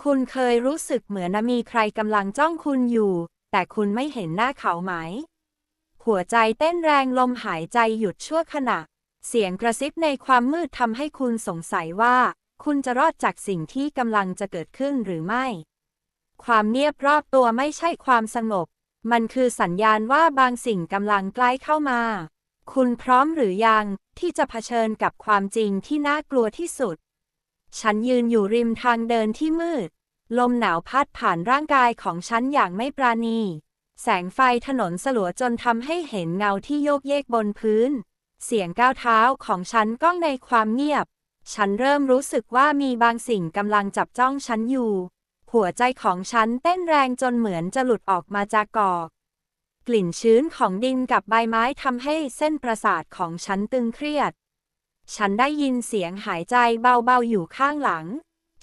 คุณเคยรู้สึกเหมือนมีใครกำลังจ้องคุณอยู่ แต่คุณไม่เห็นหน้าเขาไหม หัวใจเต้นแรงลมหายใจหยุดชั่วขณะ เสียงกระซิบในความมืดทำให้คุณสงสัยว่า คุณจะรอดจากสิ่งที่กำลังจะเกิดขึ้นหรือไม่ ความเงียบรอบตัวไม่ใช่ความสงบ มันคือสัญญาณว่าบางสิ่งกำลังใกล้เข้ามา คุณพร้อมหรือยังที่จะเผชิญกับความจริงที่น่ากลัวที่สุด ฉันยืนอยู่ริมทางเดินที่มืด ลมหนาวพัดผ่านร่างกายของฉันอย่างไม่ปราณี แสงไฟถนนสลัวจนทำให้เห็นเงาที่โยกเยกบนพื้น เสียงก้าวเท้าของฉันก้องในความเงียบ ฉันเริ่มรู้สึกว่ามีบางสิ่งกำลังจับจ้องฉันอยู่ หัวใจของฉันเต้นแรงจนเหมือนจะหลุดออกมาจากกอก กลิ่นชื้นของดินกับใบไม้ทำให้เส้นประสาทของฉันตึงเครียด ฉันได้ยินเสียงหายใจเบาๆอยู่ข้างหลัง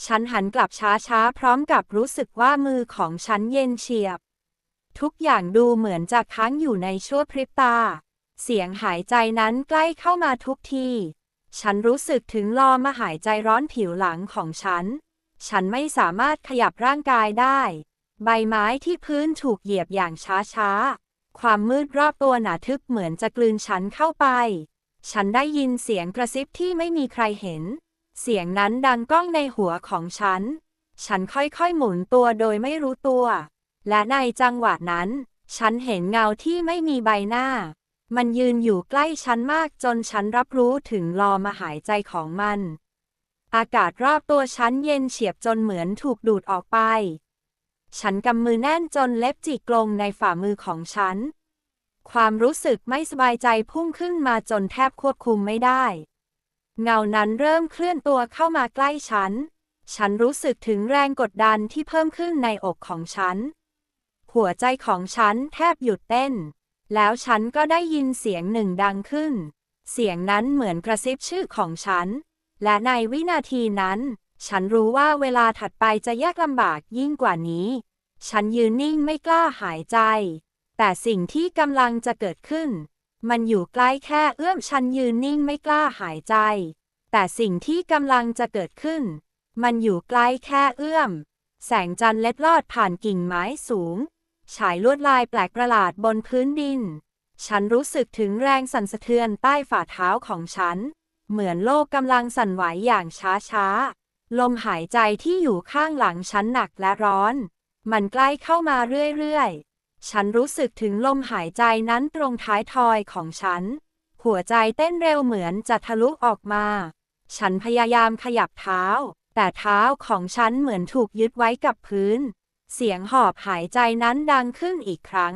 ฉันหันกลับช้าๆ พร้อมกับรู้สึกว่ามือของฉันเย็นเฉียบ ทุกอย่างดูเหมือนจะค้างอยู่ในชั่วพริบตา เสียงหายใจนั้นใกล้เข้ามาทุกที ฉันรู้สึกถึงลอมาหายใจร้อนผิวหลังของฉัน ฉันไม่สามารถขยับร่างกายได้ ใบไม้ที่พื้นถูกเหยียบอย่างช้าๆ ความมืดรอบตัวหนาทึบเหมือนจะกลืนฉันเข้าไป ฉันได้ยินเสียงกระซิบที่ไม่มีใครเห็น เสียงนั้นดังก้องในหัวของฉัน ฉันค่อยๆหมุนตัวโดยไม่รู้ตัว และในจังหวะนั้น ฉันเห็นเงาที่ไม่มีใบหน้า มันยืนอยู่ใกล้ฉันมากจนฉันรับรู้ถึงลอมาหายใจของมัน อากาศรอบตัวฉันเย็นเฉียบจนเหมือนถูกดูดออกไป ฉันกำมือแน่นจนเล็บจิกลงในฝ่ามือของฉัน ความรู้สึกไม่สบายใจพุ่งขึ้นมาจนแทบควบคุมไม่ได้ เงานั้นเริ่มเคลื่อนตัวเข้ามาใกล้ฉัน ฉันรู้สึกถึงแรงกดดันที่เพิ่มขึ้นในอกของฉัน หัวใจของฉันแทบหยุดเต้น แล้วฉันก็ได้ยินเสียงหนึ่งดังขึ้น เสียงนั้นเหมือนกระซิบชื่อของฉัน และในวินาทีนั้น ฉันรู้ว่าเวลาถัดไปจะยากลำบากยิ่งกว่านี้ ฉันยืนนิ่งไม่กล้าหายใจ แต่สิ่งที่กำลังจะเกิดขึ้น มันอยู่ใกล้แค่เอื้อมฉันยืนนิ่งไม่กล้าหายใจ แต่สิ่งที่กำลังจะเกิดขึ้น มันอยู่ใกล้แค่เอื้อม แสงจันทร์เล็ดลอดผ่านกิ่งไม้สูง ฉายลวดลายแปลกประหลาดบนพื้นดิน ฉันรู้สึกถึงแรงสั่นสะเทือนใต้ฝ่าเท้าของฉัน เหมือนโลกกำลังสั่นไหวอย่างช้าๆ ลมหายใจที่อยู่ข้างหลังฉันหนักและร้อน มันใกล้เข้ามาเรื่อยๆ ฉันรู้สึกถึงลมหายใจนั้นตรงท้ายทอยของฉัน หัวใจเต้นเร็วเหมือนจะทะลุออกมา ฉันพยายามขยับเท้า แต่เท้าของฉันเหมือนถูกยึดไว้กับพื้น เสียงหอบหายใจนั้นดังขึ้นอีกครั้ง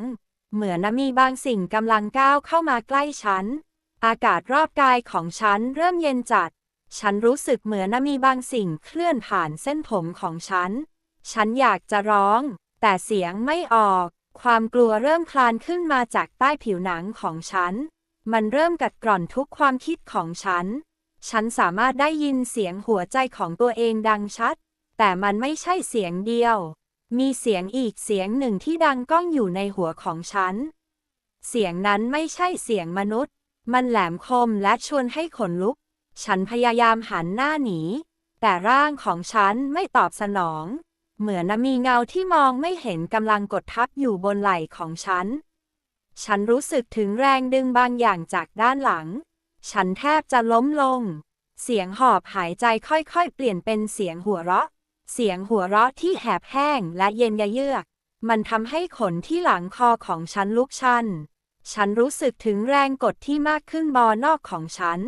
เหมือนมีบางสิ่งกำลังก้าวเข้ามาใกล้ฉัน อากาศรอบกายของฉันเริ่มเย็นจัด ฉันรู้สึกเหมือนมีบางสิ่งเคลื่อนผ่านเส้นผมของฉัน ฉันอยากจะร้อง แต่เสียงไม่ออก ความกลัวเริ่มคลานขึ้นมาจากใต้ผิวหนังของฉัน มันเริ่มกัดกร่อนทุกความคิดของฉัน ฉันสามารถได้ยินเสียงหัวใจของตัวเองดังชัด แต่มันไม่ใช่เสียงเดียว มีเสียงอีกเสียงหนึ่งที่ดังก้องอยู่ในหัวของฉัน เสียงนั้นไม่ใช่เสียงมนุษย์ มันแหลมคมและชวนให้ขนลุก ฉันพยายามหันหน้าหนี แต่ร่างของฉันไม่ตอบสนอง เหมือนมีเงาที่มองไม่เห็นกำลังกดทับอยู่บนไหล่ของฉัน ฉันรู้สึกถึงแรงดึงบางอย่างจากด้านหลัง ฉันแทบจะล้มลง เสียงหอบหายใจค่อยๆ เปลี่ยนเป็นเสียงหัวเราะ เสียงหัวเราะที่แหบแห้งและเย็นยะเยือก มันทำให้ขนที่หลังคอของฉันลุกชัน ฉันรู้สึกถึงแรงกดที่มากขึ้นบอนอกของฉัน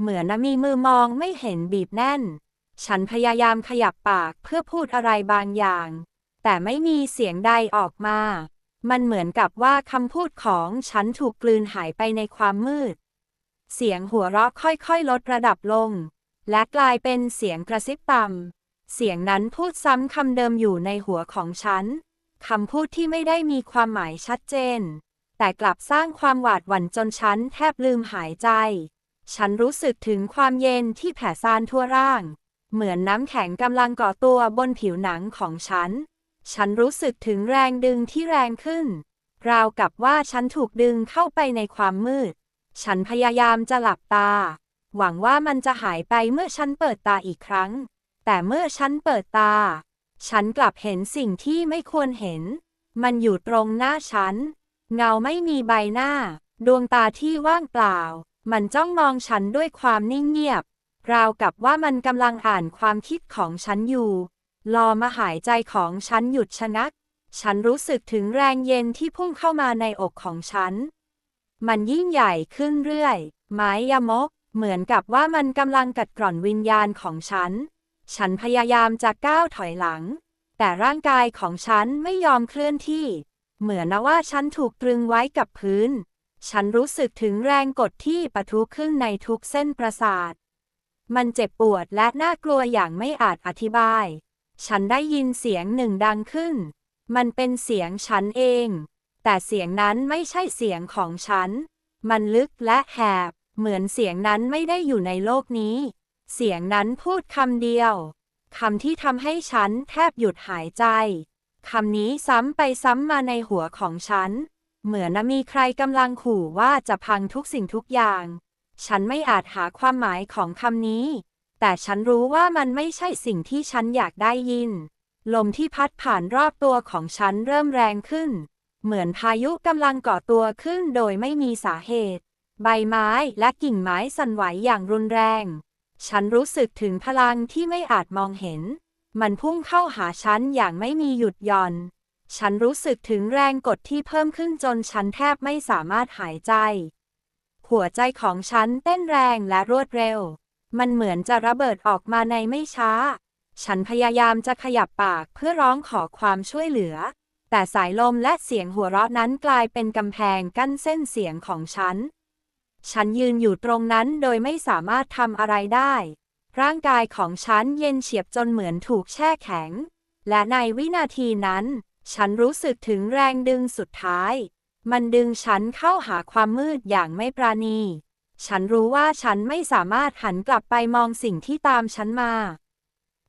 เหมือนมีมือมองไม่เห็นบีบแน่น ฉันพยายามขยับปากเพื่อพูดอะไรบางอย่าง แต่ไม่มีเสียงใดออกมา มันเหมือนกับว่าคำพูดของฉันถูกกลืนหายไปในความมืด เสียงหัวเราะค่อยๆ ลดระดับลง และกลายเป็นเสียงกระซิบต่ำเสียงนั้นพูดซ้ำคำเดิมอยู่ในหัวของฉันคำพูดที่ไม่ได้มีความหมายชัดเจน แต่กลับสร้างความหวาดหวั่นจนฉันแทบลืมหายใจ ฉันรู้สึกถึงความเย็นที่แผ่ซ่านทั่วร่าง เหมือนน้ำแข็งกำลังก่อตัวบนผิวหนังของฉัน ฉันรู้สึกถึงแรงดึงที่แรงขึ้น ราวกับว่าฉันถูกดึงเข้าไปในความมืด ฉันพยายามจะหลับตา หวังว่ามันจะหายไปเมื่อฉันเปิดตาอีกครั้ง แต่เมื่อฉันเปิดตา ฉันกลับเห็นสิ่งที่ไม่ควรเห็น มันอยู่ตรงหน้าฉัน เงาไม่มีใบหน้า ดวงตาที่ว่างเปล่า มันจ้องมองฉันด้วยความนิ่งเงียบ ราวกับว่ามันกำลังอ่านความคิดของฉันอยู่ รอมาหายใจของฉันหยุดชะงัก ฉันรู้สึกถึงแรงเย็นที่พุ่งเข้ามาในอกของฉัน มันยิ่งใหญ่ขึ้นเรื่อย ไม้ยมก เหมือนกับว่ามันกำลังกัดกร่อนวิญญาณของฉัน ฉันพยายามจะก้าวถอยหลัง แต่ร่างกายของฉันไม่ยอมเคลื่อนที่ เหมือนนะว่าฉันถูกตรึงไว้กับพื้น ฉันรู้สึกถึงแรงกดที่ปะทุขึ้นในทุกเส้นประสาท มันเจ็บปวดและน่ากลัวอย่างไม่อาจอธิบาย ฉันได้ยินเสียงหนึ่งดังขึ้น มันเป็นเสียงฉันเอง แต่เสียงนั้นไม่ใช่เสียงของฉัน มันลึกและแหบ เหมือนเสียงนั้นไม่ได้อยู่ในโลกนี้ เสียงนั้นพูดคำเดียว คำที่ทำให้ฉันแทบหยุดหายใจ คำนี้ซ้ำไปซ้ำมาในหัวของฉัน เหมือนมีใครกำลังขู่ว่าจะพังทุกสิ่งทุกอย่าง ฉันไม่อาจหาความหมายของคำนี้ แต่ฉันรู้ว่ามันไม่ใช่สิ่งที่ฉันอยากได้ยิน ลมที่พัดผ่านรอบตัวของฉันเริ่มแรงขึ้น เหมือนพายุกำลังก่อตัวขึ้นโดยไม่มีสาเหตุ ใบไม้และกิ่งไม้สั่นไหวอย่างรุนแรง ฉันรู้สึกถึงพลังที่ไม่อาจมองเห็น มันพุ่งเข้าหาฉันอย่างไม่มีหยุดหย่อน ฉันรู้สึกถึงแรงกดที่เพิ่มขึ้นจนฉันแทบไม่สามารถหายใจ หัวใจของฉันเต้นแรงและรวดเร็ว มันเหมือนจะระเบิดออกมาในไม่ช้า ฉันพยายามจะขยับปากเพื่อร้องขอความช่วยเหลือ แต่สายลมและเสียงหัวเราะนั้นกลายเป็นกำแพงกั้นเส้นเสียงของฉัน ฉันยืนอยู่ตรงนั้นโดยไม่สามารถทำอะไรได้ ร่างกายของฉันเย็นเฉียบจนเหมือนถูกแช่แข็ง และในวินาทีนั้น ฉันรู้สึกถึงแรงดึงสุดท้าย มันดึงฉันเข้าหาความมืดอย่างไม่ปราณี ฉันรู้ว่าฉันไม่สามารถหันกลับไปมองสิ่งที่ตามฉันมา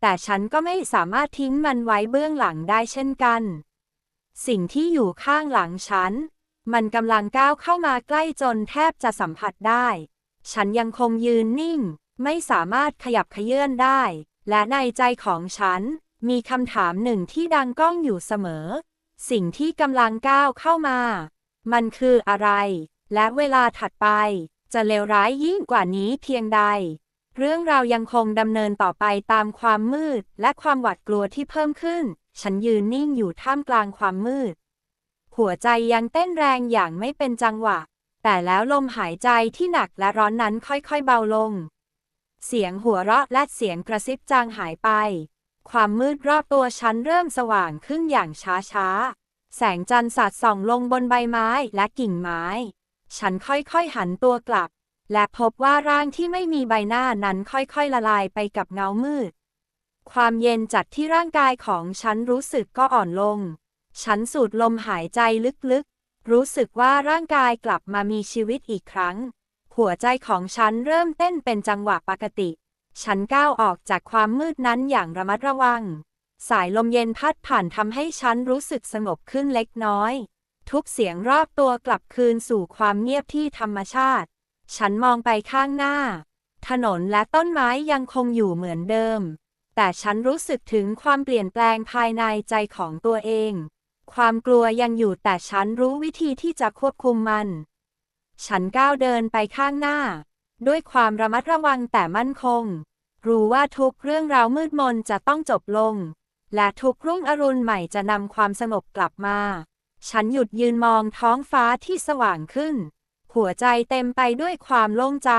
แต่ฉันก็ไม่สามารถทิ้งมันไว้เบื้องหลังได้เช่นกัน สิ่งที่อยู่ข้างหลังฉัน มันกำลังก้าวเข้ามาใกล้จนแทบจะสัมผัสได้ ฉันยังคงยืนนิ่ง ไม่สามารถขยับขยื่นได้ และในใจของฉัน มีคำถามหนึ่งที่ดังก้องอยู่เสมอ สิ่งที่กำลังก้าวเข้ามา มันคืออะไร และเวลาถัดไป จะเลวร้ายยิ่งกว่านี้เพียงใด เรื่องราวยังคงดำเนินต่อไปตามความมืด และความหวาดกลัวที่เพิ่มขึ้น ฉันยืนนิ่งอยู่ท่ามกลางความมืด หัวใจยังเต้นแรงอย่างไม่เป็นจังหวะ แต่แล้วลมหายใจที่หนักและร้อนนั้นค่อยๆเบาลง เสียงหัวเราะและเสียงกระซิบจางหายไป ความมืดรอบตัวฉันเริ่มสว่างขึ้นอย่างช้าๆ แสงจันทร์สาดส่องลงบนใบไม้และกิ่งไม้ ฉันค่อยๆหันตัวกลับ และพบว่าร่างที่ไม่มีใบหน้านั้นค่อยๆละลายไปกับเงามืด ความเย็นจัดที่ร่างกายของฉันรู้สึกก็อ่อนลง ฉันสูดลมหายใจลึกๆ รู้สึกว่าร่างกายกลับมามีชีวิตอีกครั้ง หัวใจของฉันเริ่มเต้นเป็นจังหวะปกติ ฉันก้าวออกจากความมืดนั้นอย่างระมัดระวัง สายลมเย็นพัดผ่านทำให้ฉันรู้สึกสงบขึ้นเล็กน้อย ทุกเสียงรอบตัวกลับคืนสู่ความเงียบที่ธรรมชาติ ฉันมองไปข้างหน้า ถนนและต้นไม้ยังคงอยู่เหมือนเดิม แต่ฉันรู้สึกถึงความเปลี่ยนแปลงภายในใจของตัวเอง ความกลัวยังอยู่แต่ฉันรู้วิธีที่จะควบคุมมัน ฉันก้าวเดินไปข้างหน้า ด้วยความระมัดระวังแต่มั่นคง รู้ว่าทุกเรื่องราวมืดมนจะต้องจบลง และทุกรุ่งอรุณใหม่จะนำความสงบกลับมา ฉันหยุดยืนมองท้องฟ้าที่สว่างขึ้น หัวใจเต็มไปด้วยความโล่งใจ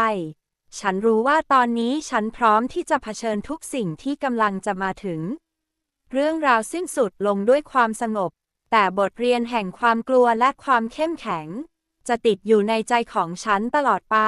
ฉันรู้ว่าตอนนี้ฉันพร้อมที่จะเผชิญทุกสิ่งที่กำลังจะมาถึง เรื่องราวสิ้นสุดลงด้วยความสงบ แต่บทเรียนแห่งความกลัวและความเข้มแข็ง จะติดอยู่ในใจของฉันตลอดไป